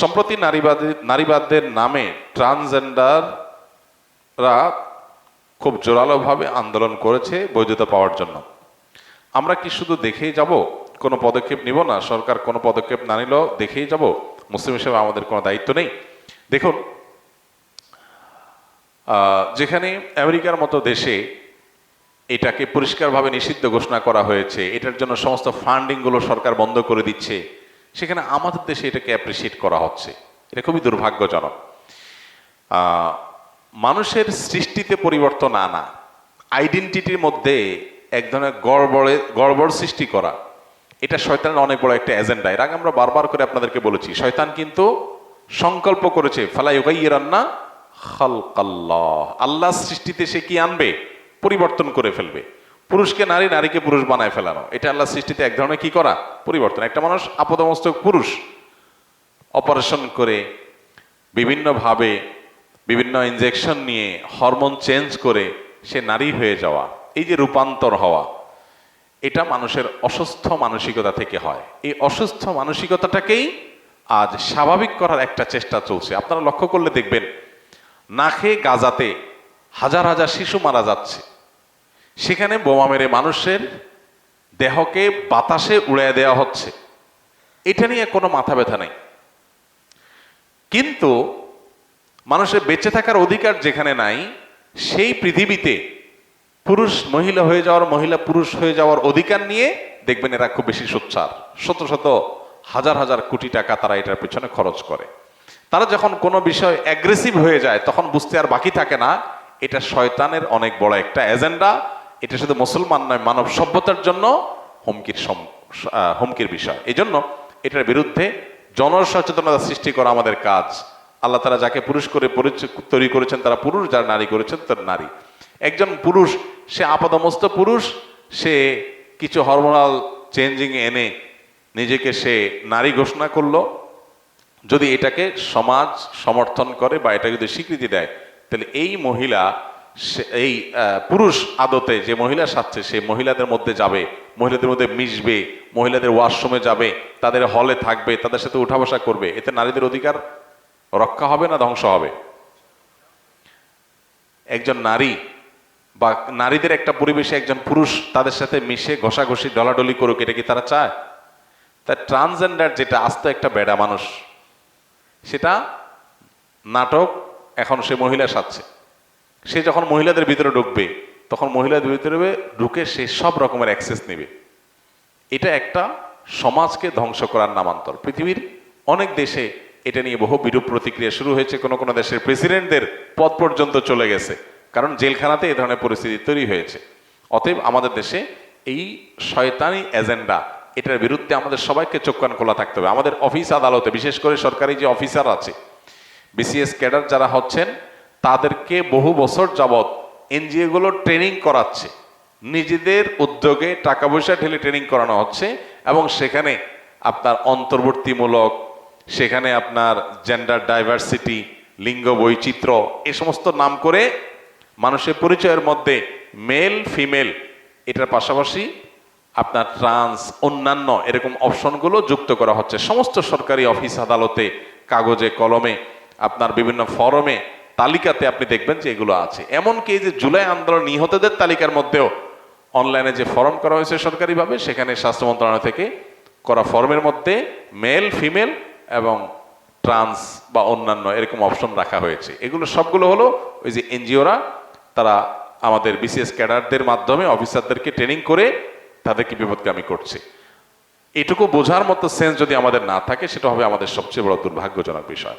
সম্প্রতি নারীবাদী নারীবাদদের নামে ট্রান্সজেন্ডাররা খুব জোরালোভাবে আন্দোলন করেছে বৈধতা পাওয়ার জন্য। আমরা কি শুধু দেখেই যাব? কোনো পদক্ষেপ নিব না? সরকার কোনো পদক্ষেপ না নিলেও দেখেই যাব? মুসলিম হিসেবে আমাদের কোনো দায়িত্ব নেই। দেখুন যেখানে আমেরিকার মতো দেশে এটাকে পরিষ্কারভাবে নিষিদ্ধ ঘোষণা করা হয়েছে, এটার জন্য সমস্ত ফান্ডিংগুলো সরকার বন্ধ করে দিচ্ছে সেখানে আমাদের দেশে এটাকে অ্যাপ্রিসিয়েট করা হচ্ছে। এটা খুবই দুর্ভাগ্যজনক। মানুষের সৃষ্টিতে পরিবর্তন আনা আইডেন্টিটির মধ্যে এক ধরনের গড়বড়ে, গড়বড় সৃষ্টি করা, এটা শয়তানের অনেক বড় একটা এজেন্ডা এর আগে আমরা বারবার করে আপনাদেরকে বলেছি, শয়তান কিন্তু সংকল্প করেছে ফালাই রান্না খালকাল্লাহ। আল্লাহ সৃষ্টিতে সে কি আনবে? পরিবর্তন করে ফেলবে। পুরুষকে নারী, নারীকে পুরুষ বানায় ফেলানো। এটা আল্লাহ সৃষ্টিতে এক ধরনের কি করা? পরিবর্তন। একটা মানুষ আপদমস্তক পুরুষ। অপারেশন করে বিভিন্নভাবে বিভিন্ন ইনজেকশন নিয়ে হরমোন চেঞ্জ করে সে নারী হয়ে যাওয়া। এই যে রূপান্তর হওয়া, এটা মানুষের অসুস্থ মানসিকতা থেকে হয়। এই অসুস্থ মানসিকতাটাকেই আজ স্বাভাবিক করার একটা চেষ্টা চলছে। আপনারা লক্ষ্য করলে দেখবেন না খেয়ে গাজাতে হাজার হাজার শিশু মারা যাচ্ছে। সেখানে বোমা মেরে মানুষের দেহকে বাতাসে উড়িয়ে দেওয়া হচ্ছে। এটা নিয়ে কোনো মাথা ব্যথা নেই। কিন্তু মানুষের বেঁচে থাকার অধিকার যেখানে নাই, সেই পৃথিবীতে পুরুষ মহিলা হয়ে যাওয়ার, মহিলা পুরুষ হয়ে যাওয়ার অধিকার নিয়ে দেখবেন এরা খুব বেশি সোচ্চার। শত শত হাজার হাজার কোটি টাকা তারা এটার পিছনে খরচ করে। তারা যখন কোনো বিষয় অ্যাগ্রেসিভ হয়ে যায়, তখন বুঝতে আর বাকি থাকে না, এটা শয়তানের অনেক বড় একটা এজেন্ডা এটা শুধু মুসলমান নয়, মানব সভ্যতার জন্য হুমকির হুমকির বিষয়। এই জন্য এটার বিরুদ্ধে জনসচেতনতা সৃষ্টি করা আমাদের কাজ। আল্লাহ তারা যাকে পুরুষ করে তৈরি করেছেন, তারা পুরুষ, যারা নারী করেছেন, তার নারী। একজন পুরুষ, সে আপাদমস্ত পুরুষ, সে কিছু হরমোনাল চেঞ্জিং এনে নিজেকে সে নারী ঘোষণা করল। যদি এটাকে সমাজ সমর্থন করে বা এটা যদি স্বীকৃতি দেয়, তাহলে এই মহিলা এই পুরুষ আদতে যে মহিলা সাথে সে মহিলাদের মধ্যে যাবে, মহিলাদের মধ্যে মিশবে, মহিলাদের ওয়াশরুমে যাবে, তাদের হলে থাকবে, তাদের সাথে উঠা বসা করবে। এতে নারীদের অধিকার রক্ষা হবে না ধ্বংস হবে? একজন নারী বা নারীদের একটা পরিবেশে একজন পুরুষ তাদের সাথে মিশে, ঘষাঘষি, ডলাডলি করুক, এটা কি তারা চায়? তার ট্রান্সজেন্ডার যেটা, আস্ত একটা বেড়া মানুষ, সেটা নাটক এখন সে মহিলা সাজছে। সে যখন মহিলাদের ভিতরে ঢুকবে, তখন মহিলাদের ভিতরে ঢুকে সে সব রকমের অ্যাক্সেস নেবে। এটা একটা সমাজকে ধ্বংস করার নামান্তর। পৃথিবীর অনেক দেশে এটা নিয়ে বহু বিরূপ প্রতিক্রিয়া শুরু হয়েছে। কোনো কোনো দেশের প্রেসিডেন্টদের পদ পর্যন্ত চলে গেছে। কারণ জেলখানাতে এই ধরনের পরিস্থিতি তৈরি হয়েছে। অতএব আমাদের দেশে এই শয়তানি এজেন্ডা এটার বিরুদ্ধে আমাদের সবাইকে চোখ কান খোলা থাকতে হবে। আমাদের অফিস আদালতে, বিশেষ করে সরকারি যে অফিসার আছে বিসিএস ক্যাডার যারা হচ্ছেন তাদেরকে বহু বছর যাবৎ এনজিওগুলো ট্রেনিং করাচ্ছে। নিজেদের উদ্যোগে টাকা পয়সা ঢেলে ট্রেনিং করানো হচ্ছে এবং সেখানে আপনার অন্তর্বর্তীমূলক, সেখানে আপনার জেন্ডার ডাইভার্সিটি লিঙ্গ বৈচিত্র্য, এ সমস্ত নাম করে মানুষের পরিচয়ের মধ্যে মেল ফিমেল এটার পাশাপাশি আপনার ট্রান্স অন্যান্য এরকম অপশনগুলো যুক্ত করা হচ্ছে। সমস্ত সরকারি অফিস আদালতে, কাগজে, কলমে, আপনার বিভিন্ন ফরমে তালিকাতে আপনি দেখবেন যে এগুলো আছে। এমনকি যে জুলাই আন্দোলন নিহতদের তালিকার মধ্যেও অনলাইনে যে ফর্ম করা হয়েছে সরকারিভাবে, সেখানে স্বাস্থ্য মন্ত্রণালয় থেকে করা ফর্মের মধ্যে মেল, ফিমেল এবং ট্রান্স বা অন্যান্য এরকম অপশন রাখা হয়েছে। এগুলো সবগুলো হলো ওই যে এনজিওরা, তারা আমাদের বিসিএস ক্যাডারদের মাধ্যমে অফিসারদেরকে ট্রেনিং করে তাদেরকে বিপদগামী করছে। এটুকু বোঝার মতো সেন্স যদি আমাদের না থাকে, সেটা হবে আমাদের সবচেয়ে বড় দুর্ভাগ্যজনক বিষয়।